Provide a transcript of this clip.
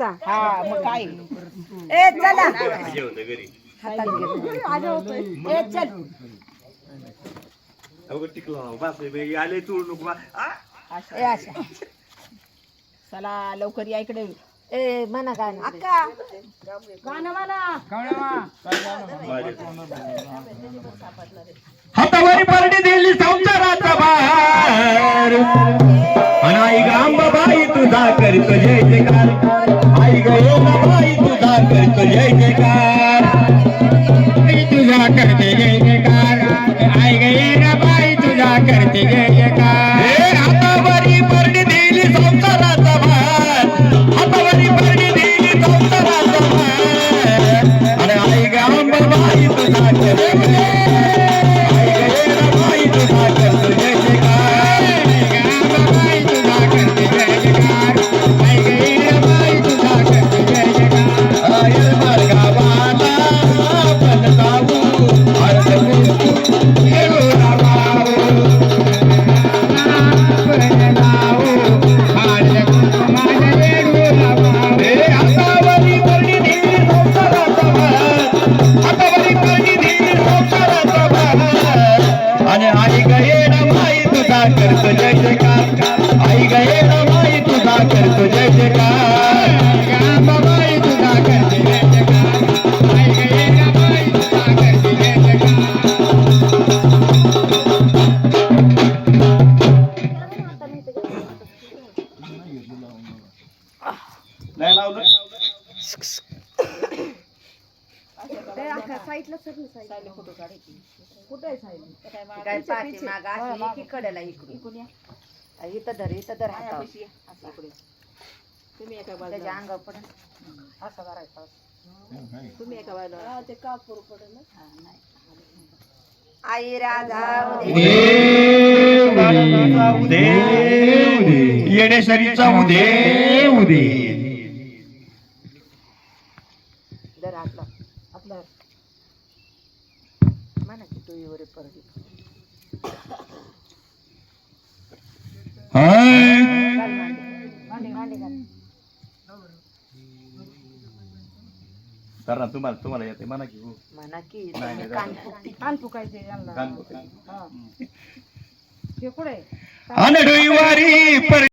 तुमचा. हा मग काय? ए चला. जेवतं घरी हातात घे. ए चल. अगं टिकला बापरे बाई, आले चोळू नको बा. आ? ए अशा. चला लवकर या इकडे. ए म्हणा काय अक्का. म्हणा. माझे. हातावरी परडी दिली संसाराचा भार. आणि आई ग अंबाबाई तुझा करतो जय जयकार. आई ग बाई तुझा करतो जय जयकार. आई तुझा करते जय जयकार. आई ग बाई तुझा करते जय जयकार. हातावरी दिली संसाराचा भार. हातावरी दिली संसाराचा भार. आई तुझा करते अशी एकीकडेला इकडून इथं धर इथं धर हातावर. तुम्ही एका त्याच्या बाजूला अंगावर पडेल. असं करायचं तुम्ही एका बाजूला. ते कापूर पडेल हा, नाही. आई राधा उदे. येणेश्वरीचा उदे उदे. धर आपला आपला. म्हणा की तू येवर परडी तर ना तुम्हाला तुम्हाला येते म्हणा की हो म्हणा की नाही, नाही, कान फुकटी कान फुकायचे यांना कान पकड. हे कुठे अनडुईवारी पर